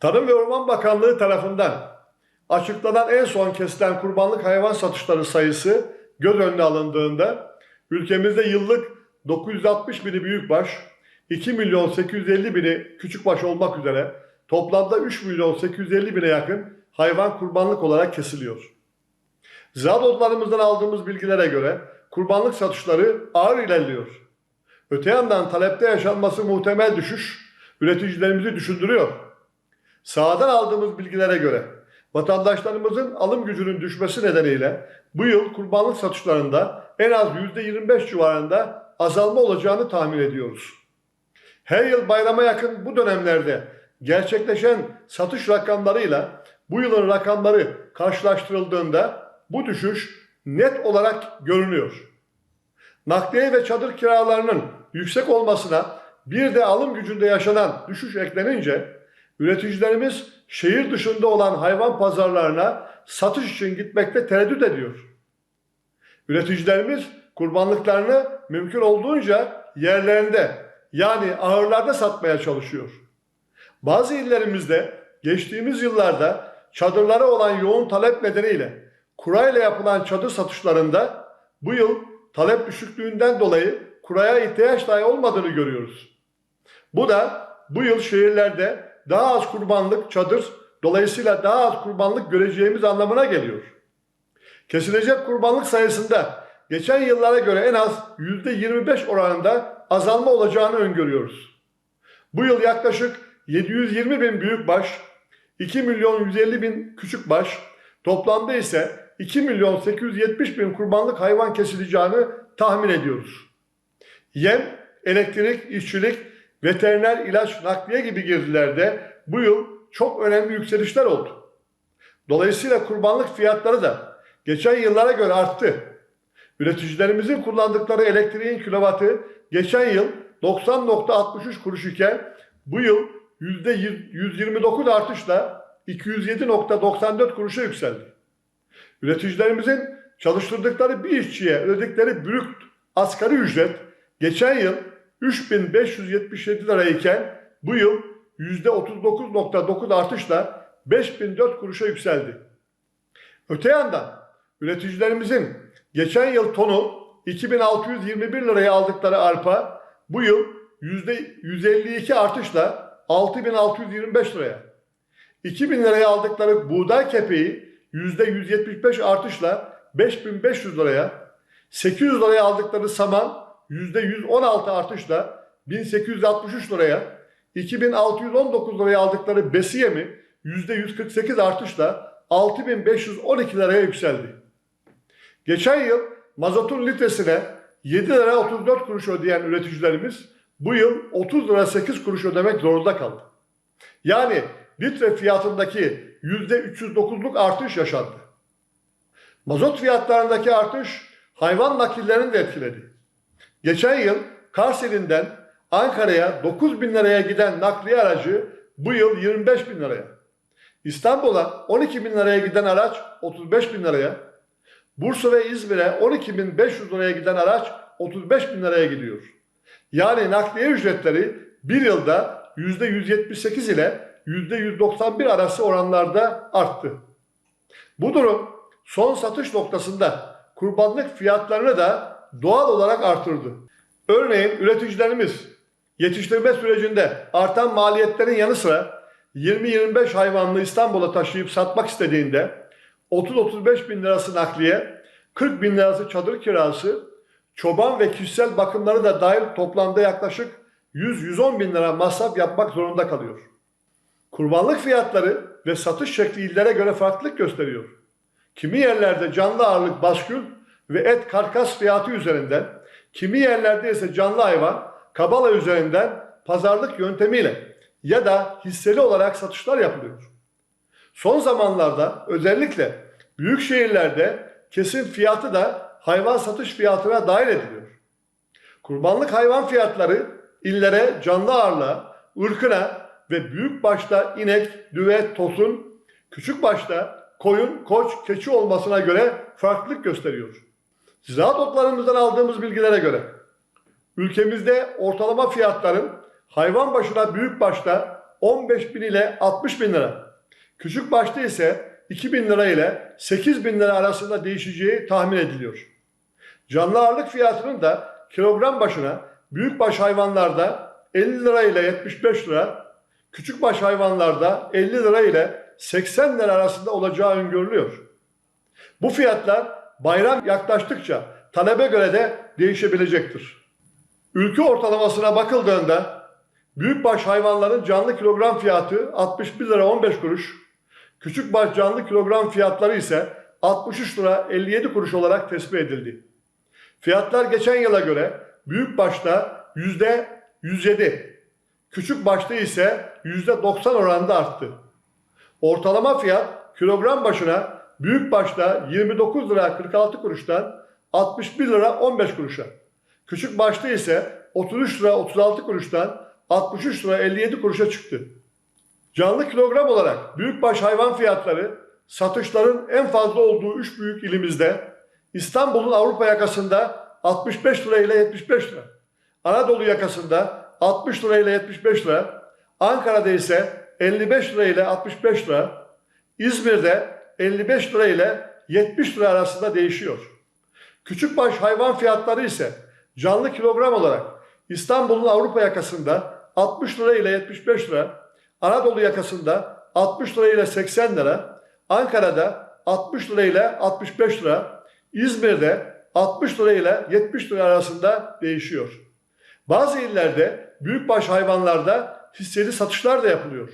Tarım ve Orman Bakanlığı tarafından açıklanan en son kesilen kurbanlık hayvan satışları sayısı göz önüne alındığında ülkemizde yıllık 960 bini büyükbaş, 2 milyon 850 bini küçükbaş olmak üzere toplamda 3 milyon 850 bine yakın hayvan kurbanlık olarak kesiliyor. Ziraat odalarımızdan aldığımız bilgilere göre kurbanlık satışları ağır ilerliyor. Öte yandan talepte yaşanması muhtemel düşüş üreticilerimizi düşündürüyor. Sahadan aldığımız bilgilere göre vatandaşlarımızın alım gücünün düşmesi nedeniyle bu yıl kurbanlık satışlarında en az %25 civarında azalma olacağını tahmin ediyoruz. Her yıl bayrama yakın bu dönemlerde gerçekleşen satış rakamlarıyla bu yılın rakamları karşılaştırıldığında bu düşüş net olarak görünüyor. Nakliye ve çadır kiralarının yüksek olmasına bir de alım gücünde yaşanan düşüş eklenince üreticilerimiz şehir dışında olan hayvan pazarlarına satış için gitmekte tereddüt ediyor. Üreticilerimiz kurbanlıklarını mümkün olduğunca yerlerinde yani ahırlarda satmaya çalışıyor. Bazı illerimizde geçtiğimiz yıllarda çadırlara olan yoğun talep nedeniyle kurayla yapılan çadır satışlarında bu yıl talep düşüklüğünden dolayı kuraya ihtiyaç dahi olmadığını görüyoruz. Bu da bu yıl şehirlerde daha az kurbanlık çadır dolayısıyla daha az kurbanlık göreceğimiz anlamına geliyor. Kesilecek kurbanlık sayısında geçen yıllara göre en az %25 oranında azalma olacağını öngörüyoruz. Bu yıl yaklaşık 720 bin büyükbaş, 2 milyon 150 bin küçükbaş, toplamda ise 2 milyon 870 bin kurbanlık hayvan kesileceğini tahmin ediyoruz. Yem, elektrik, işçilik, veteriner ilaç, nakliye gibi girdilerde bu yıl çok önemli yükselişler oldu. Dolayısıyla kurbanlık fiyatları da geçen yıllara göre arttı. Üreticilerimizin kullandıkları elektriğin kilovatı geçen yıl 90.63 kuruş iken bu yıl %129 artışla 207.94 kuruşa yükseldi. Üreticilerimizin çalıştırdıkları bir işçiye ödedikleri brüt asgari ücret geçen yıl 3577 lirayken bu yıl %39.9 artışla 5004 kuruşa yükseldi. Öte yandan üreticilerimizin geçen yıl tonu 2621 liraya aldıkları arpa bu yıl %152 artışla 6625 liraya. 2000 liraya aldıkları buğday kepeği %175 artışla 5500 liraya. 800 liraya aldıkları saman %116 artışla 1863 liraya. 2619 liraya aldıkları besiye mi %148 artışla 6512 liraya yükseldi. Geçen yıl mazotun litresine 7 lira 34 kuruş ödeyen üreticilerimiz bu yıl 30 lira 8 kuruş ödemek zorunda kaldı. Yani litre fiyatındaki %309'luk artış yaşandı. Mazot fiyatlarındaki artış hayvan nakillerini de etkiledi. Geçen yıl Karseli'nden Ankara'ya 9 bin liraya giden nakliye aracı bu yıl 25 bin liraya. İstanbul'a 12 bin liraya giden araç 35 bin liraya. Bursa ve İzmir'e 12 bin 500 liraya giden araç 35 bin liraya gidiyor. Yani nakliye ücretleri bir yılda %178 ile %191 arası oranlarda arttı. Bu durum son satış noktasında kurbanlık fiyatlarını da doğal olarak artırdı. Örneğin üreticilerimiz yetiştirme sürecinde artan maliyetlerin yanı sıra 20-25 hayvanlı İstanbul'a taşıyıp satmak istediğinde 30-35 bin lirası nakliye, 40 bin lirası çadır kirası, çoban ve kişisel bakımları da dahil toplamda yaklaşık 100-110 bin lira masraf yapmak zorunda kalıyor. Kurbanlık fiyatları ve satış şekli illere göre farklılık gösteriyor. Kimi yerlerde canlı ağırlık baskül ve et karkas fiyatı üzerinden, kimi yerlerde ise canlı hayvan kabala üzerinden pazarlık yöntemiyle ya da hisseli olarak satışlar yapılıyor. Son zamanlarda özellikle büyük şehirlerde kesim fiyatı da hayvan satış fiyatına dahil ediliyor. Kurbanlık hayvan fiyatları illere canlı ağırlığa, ırkına ve büyük başta inek, düve, tosun, küçük başta koyun, koç, keçi olmasına göre farklılık gösteriyor. Ziraat otlarımızdan aldığımız bilgilere göre ülkemizde ortalama fiyatların hayvan başına büyük başta 15 bin ile 60 bin lira. Küçük başta ise 2 bin lira ile 8 bin lira arasında değişeceği tahmin ediliyor. Canlı ağırlık fiyatının da kilogram başına büyükbaş hayvanlarda 50 lira ile 75 lira, küçükbaş hayvanlarda 50 lira ile 80 lira arasında olacağı öngörülüyor. Bu fiyatlar bayram yaklaştıkça talebe göre de değişebilecektir. Ülke ortalamasına bakıldığında büyükbaş hayvanların canlı kilogram fiyatı 61 lira 15 kuruş, küçükbaş canlı kilogram fiyatları ise 63 lira 57 kuruş olarak tespit edildi. Fiyatlar geçen yıla göre büyük başta yüzde 107, küçük başta ise yüzde 90 oranında arttı. Ortalama fiyat kilogram başına büyük başta 29 lira 46 kuruştan 61 lira 15 kuruşa. Küçük başta ise 33 lira 36 kuruştan 63 lira 57 kuruşa çıktı. Canlı kilogram olarak büyükbaş hayvan fiyatları satışların en fazla olduğu 3 büyük ilimizde İstanbul'un Avrupa yakasında 65 lira ile 75 lira. Anadolu yakasında 60 lira ile 75 lira. Ankara'da ise 55 lira ile 65 lira. İzmir'de 55 lira ile 70 lira arasında değişiyor. Küçükbaş hayvan fiyatları ise canlı kilogram olarak İstanbul'un Avrupa yakasında 60 lira ile 75 lira, Anadolu yakasında 60 lira ile 80 lira, Ankara'da 60 lira ile 65 lira, İzmir'de 60 lira ile 70 lira arasında değişiyor. Bazı illerde büyükbaş hayvanlarda hisseli satışlar da yapılıyor.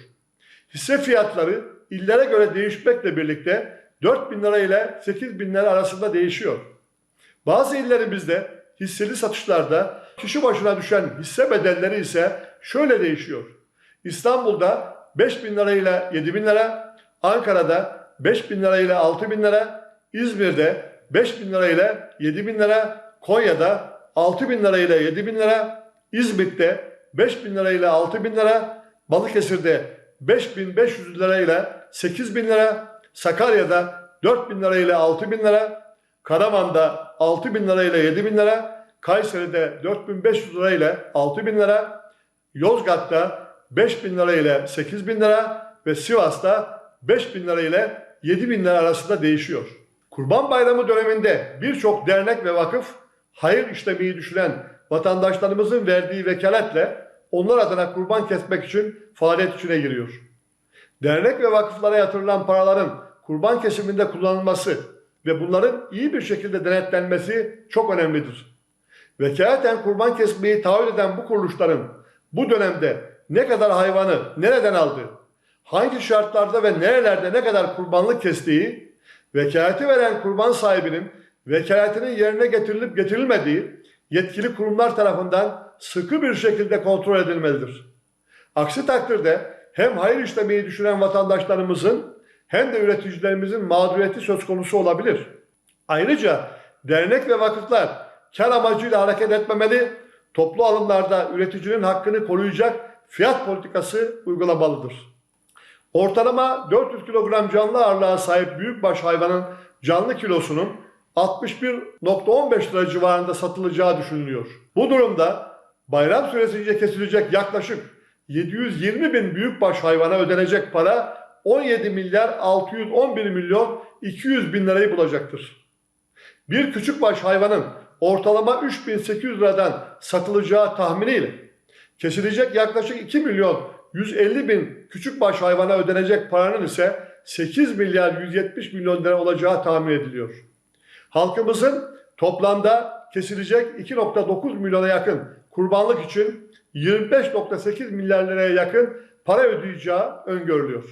Hisse fiyatları illere göre değişmekle birlikte 4 bin lira ile 8 bin lira arasında değişiyor. Bazı illerimizde hisseli satışlarda kişi başına düşen hisse bedelleri ise şöyle değişiyor. İstanbul'da 5 bin lira ile 7 bin lira, Ankara'da 5 bin lira ile 6 bin lira, İzmir'de 5 bin lira ile 7 bin lira, Konya'da 6 bin lira ile 7 bin lira, İzmit'te 5 bin lira ile 6 bin lira, Balıkesir'de 5500 lira ile 8 bin lira, Sakarya'da 4 bin lira ile 6 bin lira, Karaman'da 6 bin lira ile 7 bin lira, Kayseri'de 4500 lira ile 6 bin lira, Yozgat'ta 5 bin lira ile 8 bin lira ve Sivas'ta 5 bin lira ile 7 bin lira arasında değişiyor. Kurban Bayramı döneminde birçok dernek ve vakıf hayır işlemeyi düşünen vatandaşlarımızın verdiği vekaletle onlar adına kurban kesmek için faaliyet içine giriyor. Dernek ve vakıflara yatırılan paraların kurban kesiminde kullanılması ve bunların iyi bir şekilde denetlenmesi çok önemlidir. Vekaleten kurban kesmeyi taahhüt eden bu kuruluşların bu dönemde ne kadar hayvanı nereden aldığı, hangi şartlarda ve nerelerde ne kadar kurbanlık kestiği, vekaleti veren kurban sahibinin vekaletinin yerine getirilip getirilmediği yetkili kurumlar tarafından sıkı bir şekilde kontrol edilmelidir. Aksi takdirde hem hayır işlemeyi düşünen vatandaşlarımızın hem de üreticilerimizin mağduriyeti söz konusu olabilir. Ayrıca dernek ve vakıflar kar amacıyla hareket etmemeli, toplu alımlarda üreticinin hakkını koruyacak fiyat politikası uygulamalıdır. Ortalama 400 kilogram canlı ağırlığa sahip büyükbaş hayvanın canlı kilosunun 61.15 lira civarında satılacağı düşünülüyor. Bu durumda bayram süresince kesilecek yaklaşık 720 bin büyükbaş hayvana ödenecek para 17 milyar 611 milyon 200 bin lirayı bulacaktır. Bir küçükbaş hayvanın ortalama 3800 liradan satılacağı tahminiyle kesilecek yaklaşık 2 milyon 150 bin küçükbaş hayvana ödenecek paranın ise 8 milyar 170 milyon lira olacağı tahmin ediliyor. Halkımızın toplamda kesilecek 2.9 milyona yakın kurbanlık için 25.8 milyar liraya yakın para ödeyeceği öngörülüyor.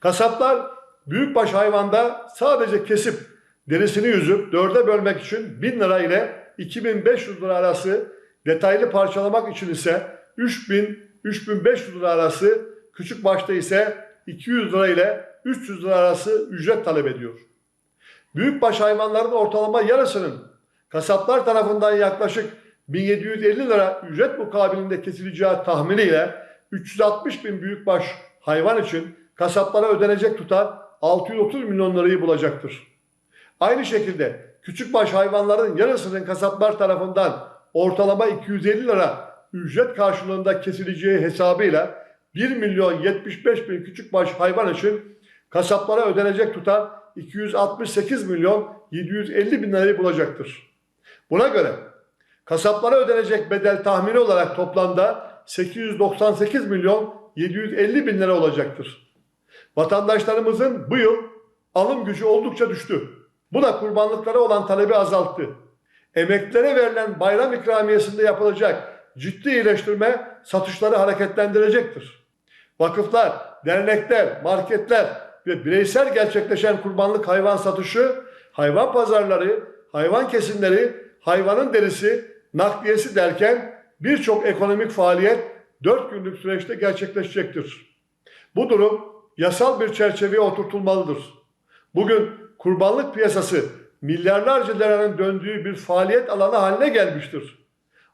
Kasaplar büyükbaş hayvanda sadece kesip derisini yüzüp dörde bölmek için 1000 lira ile 2500 lira arası detaylı parçalamak için ise 3000-3500 lira arası küçük başta ise 200 lira ile 300 lira arası ücret talep ediyor. Büyükbaş hayvanların ortalama yarısının kasaplar tarafından yaklaşık 1750 lira ücret mukabilinde kesileceği tahminiyle 360 bin büyükbaş hayvan için kasaplara ödenecek tutar 630 milyon lirayı bulacaktır. Aynı şekilde küçükbaş hayvanların yarısının kasaplar tarafından ortalama 250 lira ücret karşılığında kesileceği hesabıyla 1 milyon 75 bin küçükbaş hayvan için kasaplara ödenecek tutar 268 milyon 750 bin lirayı bulacaktır. Buna göre kasaplara ödenecek bedel tahmini olarak toplamda 898 milyon 750 bin lira olacaktır. Vatandaşlarımızın bu yıl alım gücü oldukça düştü. Bu da kurbanlıklara olan talebi azalttı. Emeklilere verilen bayram ikramiyesinde yapılacak ciddi iyileştirme satışları hareketlendirecektir. Vakıflar, dernekler, marketler ve bireysel gerçekleşen kurbanlık hayvan satışı, hayvan pazarları, hayvan kesimleri, hayvanın derisi, nakliyesi derken birçok ekonomik faaliyet 4 günlük süreçte gerçekleşecektir. Bu durum yasal bir çerçeveye oturtulmalıdır. Bugün kurbanlık piyasası milyarlarca liranın döndüğü bir faaliyet alanı haline gelmiştir.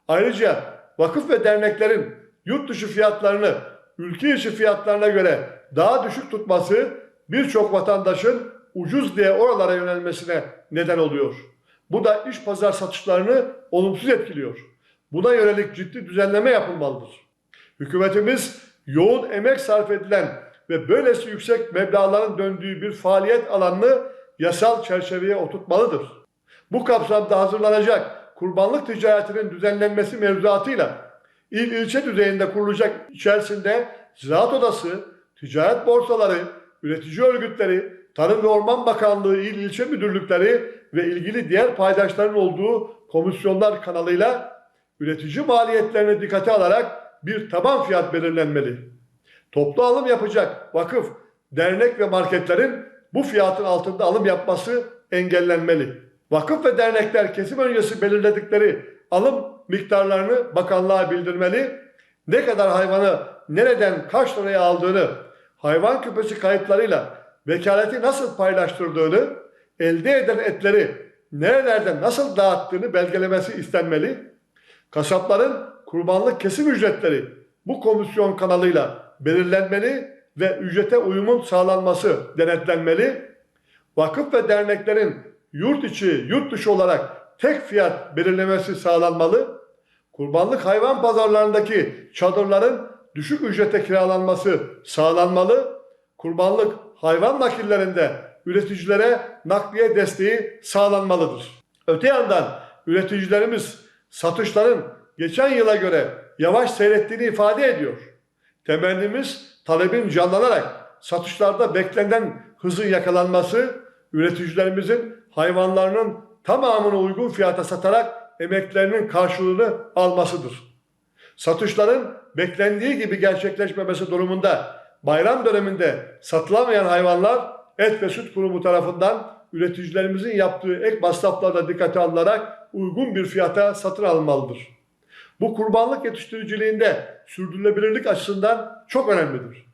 Ayrıca vakıf ve derneklerin yurt dışı fiyatlarını ülke içi fiyatlarına göre daha düşük tutması birçok vatandaşın ucuz diye oralara yönelmesine neden oluyor. Bu da iş pazar satışlarını olumsuz etkiliyor. Buna yönelik ciddi düzenleme yapılmalıdır. Hükümetimiz yoğun emek sarf edilen ve böylesi yüksek meblağların döndüğü bir faaliyet alanını yasal çerçeveye oturtmalıdır. Bu kapsamda hazırlanacak kurbanlık ticaretinin düzenlenmesi mevzuatıyla il ilçe düzeyinde kurulacak içerisinde ziraat odası, ticaret borsaları, üretici örgütleri, Tarım ve Orman Bakanlığı il ilçe müdürlükleri ve ilgili diğer paydaşların olduğu komisyonlar kanalıyla üretici maliyetlerini dikkate alarak bir taban fiyat belirlenmeli. Toplu alım yapacak vakıf, dernek ve marketlerin bu fiyatın altında alım yapması engellenmeli. Vakıf ve dernekler kesim öncesi belirledikleri alım miktarlarını bakanlığa bildirmeli. Ne kadar hayvanı nereden kaç liraya aldığını, hayvan küpesi kayıtlarıyla vekaleti nasıl paylaştırdığını, elde eden etleri nerelerden nasıl dağıttığını belgelemesi istenmeli. Kasapların kurbanlık kesim ücretleri bu komisyon kanalıyla belirlenmeli ve ücrete uyumun sağlanması denetlenmeli. Vakıf ve derneklerin yurt içi, yurt dışı olarak tek fiyat belirlemesi sağlanmalı. Kurbanlık hayvan pazarlarındaki çadırların düşük ücrete kiralanması sağlanmalı. Kurbanlık hayvan nakillerinde üreticilere nakliye desteği sağlanmalıdır. Öte yandan üreticilerimiz satışların geçen yıla göre yavaş seyrettiğini ifade ediyor. Temennimiz talebin canlanarak satışlarda beklenen hızın yakalanması, üreticilerimizin hayvanlarının tamamını uygun fiyata satarak emeklerinin karşılığını almasıdır. Satışların beklendiği gibi gerçekleşmemesi durumunda bayram döneminde satılamayan hayvanlar Et ve Süt Kurumu tarafından üreticilerimizin yaptığı ek masraflarla dikkate alınarak uygun bir fiyata satın alınmalıdır. Bu kurbanlık yetiştiriciliğinde sürdürülebilirlik açısından çok önemlidir.